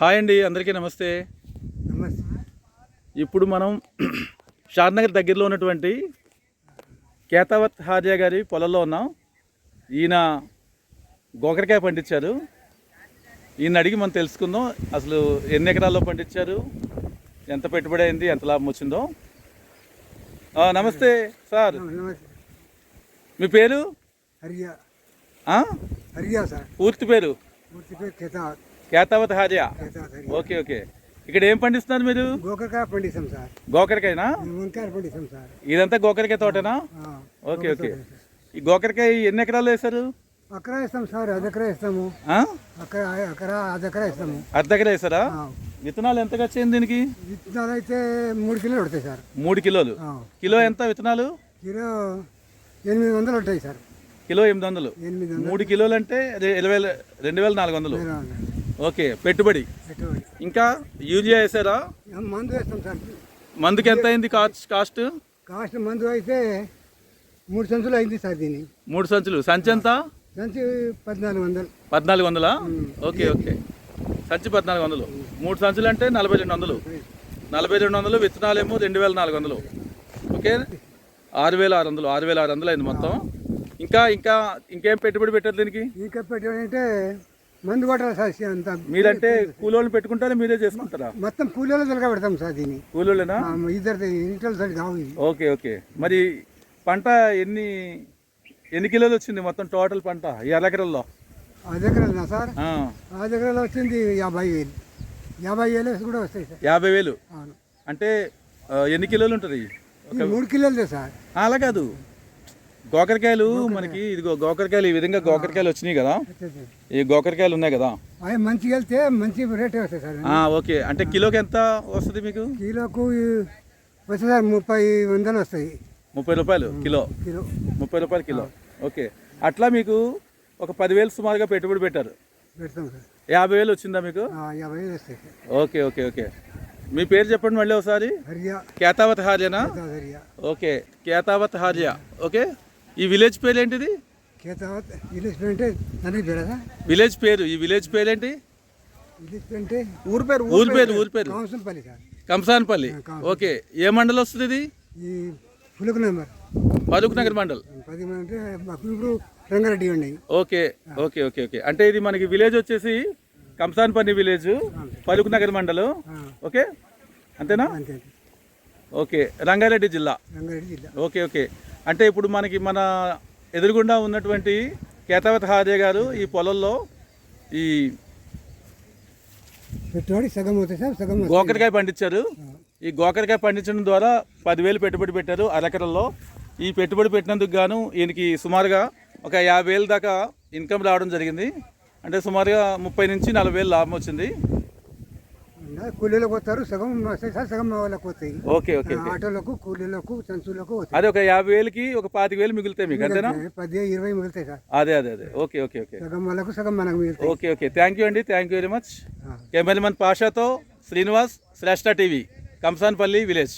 Hi అండి అందరికీ నమస్తే. నమస్తే. ఇప్పుడు మనం షాద్నగర్ దగ్గరలో ఉన్నటువంటి కేతావత్ హార్య గారి పొలంలో ఉన్నాం. ఈయన గోకరకాయ పండించారు. ఈయన అడిగి మనం తెలుసుకుందాం అసలు ఎన్ని ఎకరాల్లో పండించారు ఎంత పెట్టుబడి అయింది ఎంత లాభం వచ్చిందో. నమస్తే సార్. మీ పేరు? హరియా? హరియా సార్. పూర్తి పేరు? పూర్తి పేరు Kethavath. Ketavath Harya okay okay. ఇక్కడ ఏం పండిస్తున్నారు మీరు? గోకరకాయ పండిస్తాం సార్. గోకరకాయనా? వంకాయలు పండిస్తాం సార్. ఇదంతా గోకరకాయ తోటనా? Okay okay. ఈ గోకరకాయ ఎన్ని ఎకరాలు వేశారు? అక్కరా ఇస్తాం సార్ అది ఎకరా ఇస్తాము ఆ? అక్కడ అక్కడ అది ఎకరా ఇస్తాము అర్ధ ఎకరా వేశారా? ఆ, విత్తనాలు ఎంత ఖర్చయింది దీనికి? విత్తనాలు అయితే మూడు కిలోలు పడతాయి సార్. మూడు కిలోలు. కిలో ఎంత విత్తనాలు? కిలో ఎనిమిది వందలు ఉంటాయి సార్. కిలో ఎనిమిది వందలు. మూడు కిలోలు అంటే ఇరవై రెండు వేల నాలుగు వందలు. ఓకే పెట్టుబడి. పెట్టుబడి. ఇంకా యూరియా వేసారా? మందు వేస్తాం సార్. మందుకి ఎంత అయింది కాస్ట్ కాస్ట్? కాస్ట్ మందు అయితే మూడు సంచులు అయింది సార్ దీన్ని మూడు సంచులు. సంచి ఎంత? సంచి పద్నాలుగు వందలు. పద్నాలుగు వందలా? Okay okay. సంచి పద్నాలుగు వందలు. మూడు సంచులు అంటే నలభై రెండు వందలు. నలభై రెండు వందలు విత్తనాలేమో రెండు వేల నాలుగు వందలు. ఓకే? ఆరు వేల ఆరు వందలు ఆరు వేల ఆరు వందలు అయింది మొత్తం. ఇంకా ఇంకా ఇంకేం పెట్టుబడి పెట్టారు దీనికి? ఇంకా పెట్టుబడి అంటే మందు కొట్టాలి సార్ అంత. మీరంటే కూలోళ్ళని పెట్టుకుంటారా మీరే చేసుకుంటారా? మొత్తం కూలీలో దొరక పెడతాం సార్ దీన్ని. కూలోళ్ళేనా? ఆ, ఇద్దరు ఇంట్లో సరి కావు ఇది. Okay okay. మరి పంట ఎన్ని ఎన్ని కిలోలు వచ్చింది మొత్తం టోటల్ పంట ఈ ఎకరాల్లో దగ్గర సార్? ఆ, దగ్గరలో వచ్చింది యాభై వేలు. యాభై వేలు కూడా వస్తాయి సార్. యాభై వేలు? అవును. అంటే ఆ, ఎన్ని కిలోలు ఉంటుంది? ఇది మూడు కిలోలదే సార్. అలా కాదు. గోకరకాయలు మనకి ఇదిగో గోకరకాయలు ఈ విధంగా గోకరకాయలు వచ్చినాయి కదా. ఈ గోకరకాయలు ఉన్నాయి కదా? అవి మంచిగా వెళ్తే మంచి రేటే వస్తాయి సార్. ఓకే. అంటే కిలోకి ఎంత వస్తుంది మీకు? కిలోకు వస్తే సార్ ముప్పై వందలు వస్తాయి. ముప్పై రూపాయలు కిలో. కిలో. ముప్పై రూపాయలు కిలో. ఓకే. అట్లా మీకు ఒక పదివేలు సుమారుగా పెట్టుబడి పెట్టారు. పెడతాం సార్. యాభై వేలు వచ్చిందా మీకు? యాభై వేలు వస్తాయి ఓకే ఓకే ఓకే. మీ పేరు చెప్పండి మళ్ళీ ఒకసారి. హరియా. కేతావత్ హార్యనా? హరియా. ఓకే. కేతావత్ హార్య. ఓకే. ఈ విలేజ్ పేరు ఏంటిది అంటే తండ్రి పేరా విలేజ్ పేరు. ఈ విలేజ్ పేరేంటి? ఇలిస్ట్ అంటే ఊరు పేరు ఊరి పేరు ఊరి పేరు. సార్. కంసాన్పల్లి. ఓకే. ఏ మండలం వస్తుంది ఇది ఈ పులుకు నెంబర్ నగర్ మండల్. పది మంది అంటే మాకు ఇప్పుడు రంగారెడ్డి ఉన్నాయి ఓకే ఓకే ఓకే ఓకే. అంటే ఇది మనకి విలేజ్ వచ్చేసి కంసాన్పల్లి విలేజ్ ఫరూక్ నగర్ మండలం. ఓకే? అంతేనా? అంతే. ఓకే. రంగారెడ్డి జిల్లా. రంగారెడ్డి జిల్లా. Okay okay. అంటే ఇప్పుడు మనకి మన ఎదురుగుండా ఉన్నటువంటి కేతావత్ హార్య గారు ఈ పొలంలో ఈ పెట్టుబడి సగం అవుతాయి సార్ సగం వస్తాయి. గోకరకాయ పండించారు. ఈ గోకరకాయ పండించడం ద్వారా పదివేలు పెట్టుబడి పెట్టారు అరెకరంలో. ఈ పెట్టుబడి పెట్టినందుకు గాను ఈయనకి సుమారుగా ఒక యాభై వేలు దాకా ఇన్కమ్ రావడం జరిగింది. అంటే సుమారుగా ముప్పై నుంచి నలభై వేలు లాభం వచ్చింది. కూలీలకు వస్తారు సగం సగం వాళ్ళకి వస్తాయి ఓకే ఓకే ఆటోలకు కూలీలకు సంచులకు అదే ఒక యాభై వేలకి ఒక పాతిక వేలు మిగులుతాయి మీకు అంతేనా? పది ఇరవై మిగులుతాయి సార్. అదే అదే అదే. Okay okay okay. సగం వాళ్ళకు సగం మనకు మిగులుతాయి. Okay okay. థ్యాంక్ యూ అండి. Thank you very much. Cameraman పాషాతో Srinivas Shreshta TV Kamsanpalli village